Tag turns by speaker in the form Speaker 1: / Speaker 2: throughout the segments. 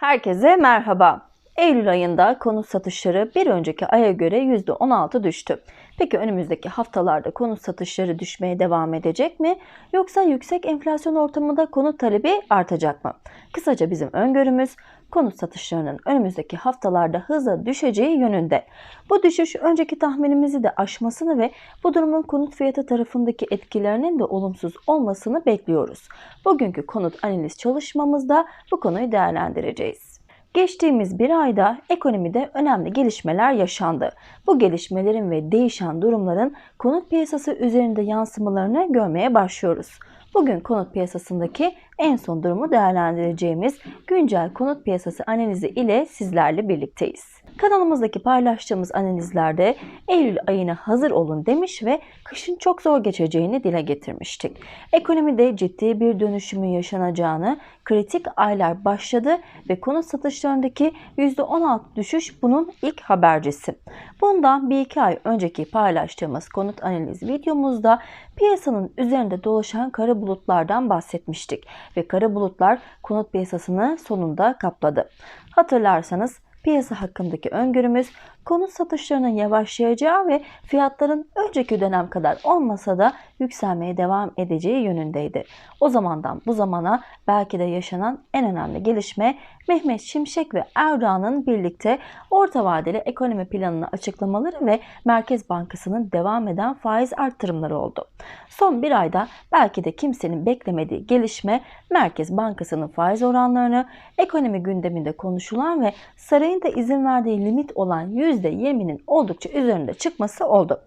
Speaker 1: Herkese merhaba. Eylül ayında konut satışları bir önceki aya göre %16 düştü. Peki önümüzdeki haftalarda konut satışları düşmeye devam edecek mi? Yoksa yüksek enflasyon ortamında konut talebi artacak mı? Kısaca bizim öngörümüz konut satışlarının önümüzdeki haftalarda hızla düşeceği yönünde. Bu düşüş önceki tahminimizi de aşmasını ve bu durumun konut fiyatı tarafındaki etkilerinin de olumsuz olmasını bekliyoruz. Bugünkü konut analiz çalışmamızda bu konuyu değerlendireceğiz. Geçtiğimiz bir ayda ekonomide önemli gelişmeler yaşandı. Bu gelişmelerin ve değişen durumların konut piyasası üzerinde yansımalarını görmeye başlıyoruz. Bugün konut piyasasındaki en son durumu değerlendireceğimiz güncel konut piyasası analizi ile sizlerle birlikteyiz. Kanalımızdaki paylaştığımız analizlerde Eylül ayına hazır olun demiş ve kışın çok zor geçeceğini dile getirmiştik. Ekonomide ciddi bir dönüşümün yaşanacağını, kritik aylar başladı ve konut satışlarındaki %16 düşüş bunun ilk habercisi. Bundan bir iki ay önceki paylaştığımız konut analiz videomuzda piyasanın üzerinde dolaşan kara bulutlardan bahsetmiştik ve kara bulutlar konut piyasasını sonunda kapladı. Hatırlarsanız piyasa hakkındaki öngörümüz konut satışlarının yavaşlayacağı ve fiyatların önceki dönem kadar olmasa da yükselmeye devam edeceği yönündeydi. O zamandan bu zamana belki de yaşanan en önemli gelişme Mehmet Şimşek ve Erdoğan'ın birlikte orta vadeli ekonomi planını açıklamaları ve Merkez Bankası'nın devam eden faiz arttırımları oldu. Son bir ayda belki de kimsenin beklemediği gelişme Merkez Bankası'nın faiz oranlarını ekonomi gündeminde konuşulan ve sarayın da izin verdiği limit olan %20'nin oldukça üzerinde çıkması oldu.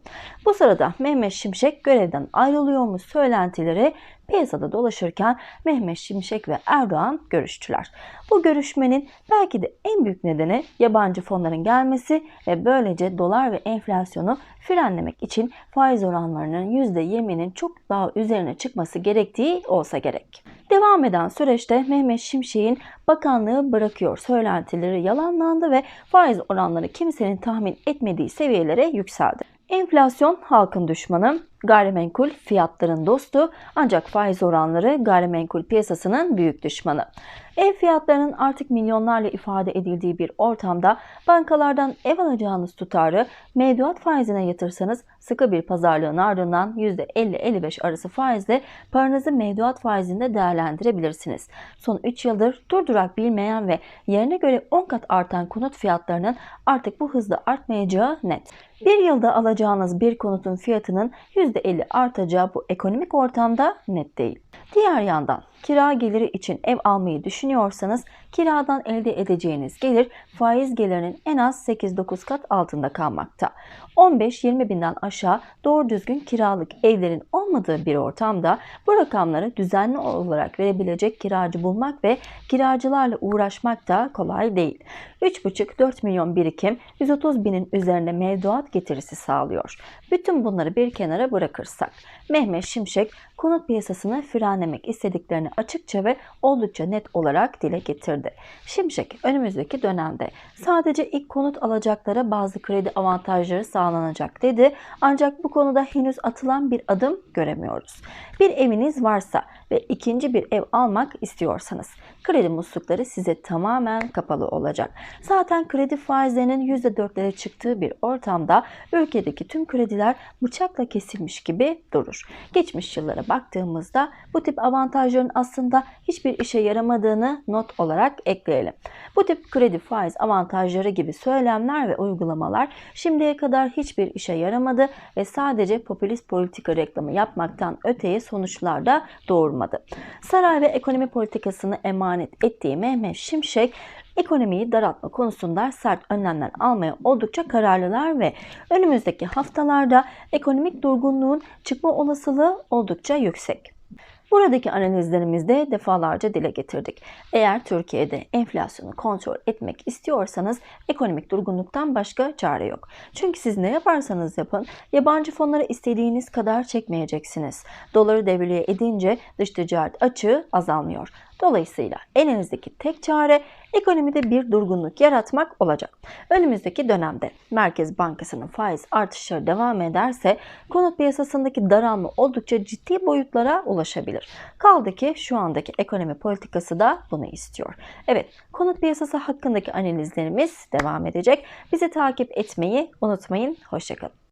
Speaker 1: Bu sırada Mehmet Şimşek görevden ayrılıyormuş söylentileri piyasada dolaşırken Mehmet Şimşek ve Erdoğan görüştüler. Bu görüşmenin belki de en büyük nedeni yabancı fonların gelmesi ve böylece dolar ve enflasyonu frenlemek için faiz oranlarının %20'nin çok daha üzerine çıkması gerektiği olsa gerek. Devam eden süreçte Mehmet Şimşek'in bakanlığı bırakıyor söylentileri yalanlandı ve faiz oranları kimsenin tahmin etmediği seviyelere yükseldi. Enflasyon halkın düşmanı, gayrimenkul fiyatların dostu ancak faiz oranları gayrimenkul piyasasının büyük düşmanı. Ev fiyatlarının artık milyonlarla ifade edildiği bir ortamda bankalardan ev alacağınız tutarı mevduat faizine yatırsanız sıkı bir pazarlığın ardından %50-55 arası faizle paranızı mevduat faizinde değerlendirebilirsiniz. Son 3 yıldır durdurak bilmeyen ve yerine göre 10 kat artan konut fiyatlarının artık bu hızla artmayacağı net. Bir yılda alacağınız bir konutun fiyatının %50 artacağı bu ekonomik ortamda net değil. Diğer yandan kira geliri için ev almayı düşünüyorsanız kiradan elde edeceğiniz gelir faiz gelirinin en az 8-9 kat altında kalmakta. 15-20 binden aşağı doğru düzgün kiralık evlerin olmadığı bir ortamda bu rakamları düzenli olarak verebilecek kiracı bulmak ve kiracılarla uğraşmak da kolay değil. 3,5-4 milyon birikim 130 binin üzerinde mevduat getirisi sağlıyor. Bütün bunları bir kenara bırakırsak. Mehmet Şimşek konut piyasasını frenlemek istediklerini açıkça ve oldukça net olarak dile getirdi. Şimşek önümüzdeki dönemde sadece ilk konut alacaklara bazı kredi avantajları sağlanacak dedi. Ancak bu konuda henüz atılan bir adım göremiyoruz. Bir eviniz varsa ve ikinci bir ev almak istiyorsanız kredi muslukları size tamamen kapalı olacak. Zaten kredi faizlerinin %4'lere çıktığı bir ortamda ülkedeki tüm krediler bıçakla kesilmiş gibi durur. Geçmiş yıllara baktığımızda bu tip avantajların aslında hiçbir işe yaramadığını not olarak ekleyelim. Bu tip kredi faiz avantajları gibi söylemler ve uygulamalar şimdiye kadar hiçbir işe yaramadı ve sadece popülist politika reklamı yapmaktan öteye sonuçlar da doğurmadı. Saray ve ekonomi politikasını emanet ettiği Mehmet Şimşek ekonomiyi daraltma konusunda sert önlemler almaya oldukça kararlılar ve önümüzdeki haftalarda ekonomik durgunluğun çıkma olasılığı oldukça yüksek. Buradaki analizlerimizde defalarca dile getirdik. Eğer Türkiye'de enflasyonu kontrol etmek istiyorsanız ekonomik durgunluktan başka çare yok. Çünkü siz ne yaparsanız yapın yabancı fonları istediğiniz kadar çekmeyeceksiniz. Doları devreye edince dış ticaret açığı azalmıyor. Dolayısıyla elinizdeki tek çare ekonomide bir durgunluk yaratmak olacak. Önümüzdeki dönemde Merkez Bankası'nın faiz artışları devam ederse konut piyasasındaki daralma oldukça ciddi boyutlara ulaşabilir. Kaldı ki şu andaki ekonomi politikası da bunu istiyor. Evet, konut piyasası hakkındaki analizlerimiz devam edecek. Bizi takip etmeyi unutmayın. Hoşçakalın.